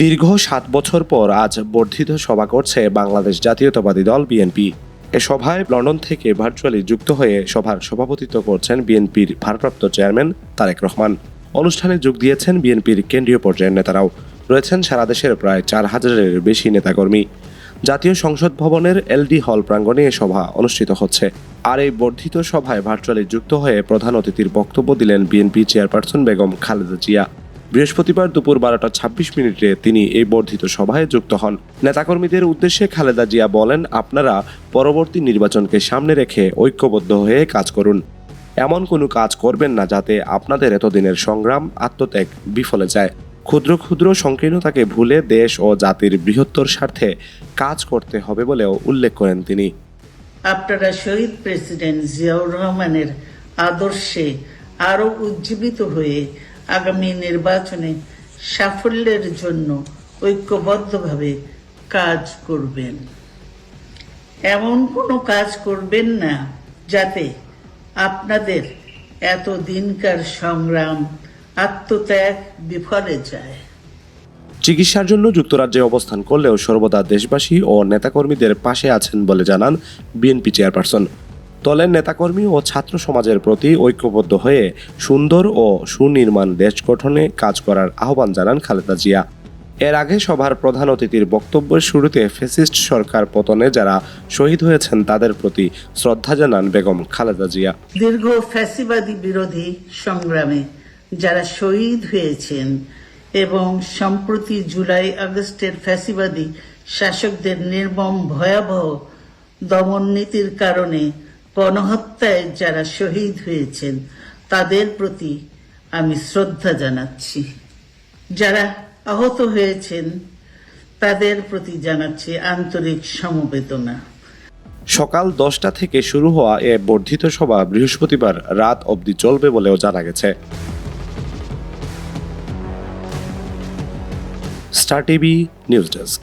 দীর্ঘ সাত বছর পর আজ বর্ধিত সভা করছে বাংলাদেশ জাতীয়তাবাদী দল বিএনপি। এ সভায় লন্ডন থেকে ভার্চুয়ালি যুক্ত হয়ে সভার সভাপতিত্ব করছেন বিএনপির ভারপ্রাপ্ত চেয়ারম্যান তারেক রহমান। অনুষ্ঠানে যোগ দিয়েছেন বিএনপির কেন্দ্রীয় পর্যায়ের নেতারাও। রয়েছেন সারা দেশের প্রায় চার হাজারের বেশি নেতাকর্মী। জাতীয় সংসদ ভবনের এলডি হল প্রাঙ্গণে সভা অনুষ্ঠিত হচ্ছে। আর এই বর্ধিত সভায় ভার্চুয়ালি যুক্ত হয়ে প্রধান অতিথির বক্তব্য দিলেন বিএনপি চেয়ারপারসন বেগম খালেদা জিয়া। বৃহস্পতিবার দুপুর বারোটা ছাব্বিশ মিনিটে তিনি এই বর্ধিত সভায় যুক্ত হন। নেতাকর্মীদের উদ্দেশ্যে খালেদা জিয়া বলেন, আপনারা পরবর্তী নির্বাচনকে সামনে রেখে ঐক্যবদ্ধ হয়ে কাজ করুন। এমন কোনো কাজ করবেন না যাতে আপনাদের এতদিনের সংগ্রাম আত্মত্যাগ বিফলে যায়। ক্ষুদ্র ক্ষুদ্র সংকীর্ণতাকে ভুলে দেশ ও জাতির বৃহত্তর স্বার্থে কাজ করতে হবে বলেও উল্লেখ করেন তিনি। আপনারা শহীদ প্রেসিডেন্ট জিয়াউর রহমানের আদর্শে আরও উজ্জীবিত হয়ে আগামী নির্বাচনে সাফল্যের জন্য ঐক্যবদ্ধভাবে কাজ করবেন। এমন কোনো কাজ করবেন না যাতে আপনাদের এত দিনকার সংগ্রাম আত্মত্যাগ বিফলে যায়। চিকিৎসার জন্য যুক্তরাজ্যে অবস্থান করলেও সর্বদা দেশবাসী ও নেতাকর্মীদের পাশে আছেন বলে জানান বিএনপি চেয়ারপারসন। দলের নেতাকর্মী ও ছাত্র সমাজের প্রতি ঐক্যবদ্ধ হয়ে সুন্দর ও সুনির্মাণ দেশ গঠনে কাজ করার আহ্বান জানান খালেদা জিয়া। এর আগে সভার প্রধান অতিথির বক্তব্যের শুরুতে ফেসিস্ট সরকার পতনে যারা শহীদ হয়েছেন তাদের প্রতি শ্রদ্ধা জানান বেগম খালেদা জিয়া। দীর্ঘ ফ্যাসিবাদী বিরোধী সংগ্রামে যারা শহীদ হয়েছেন এবং সম্প্রতি জুলাই আগস্টের ফ্যাসিবাদী শাসকদের নির্মম ভয়াবহ দমন নীতির কারণে গণহত্যায় যারা শহীদ হয়েছেন, তাদের প্রতি আমি শ্রদ্ধা জানাচ্ছি। যারা আহত হয়েছেন, তাদের প্রতি জানাচ্ছি আন্তরিক সমবেদনা। সকাল দশটা থেকে শুরু হওয়া এ বর্ধিত সভা বৃহস্পতিবার রাত অবধি চলবে বলেও জানা গেছে। Star TV, news desk.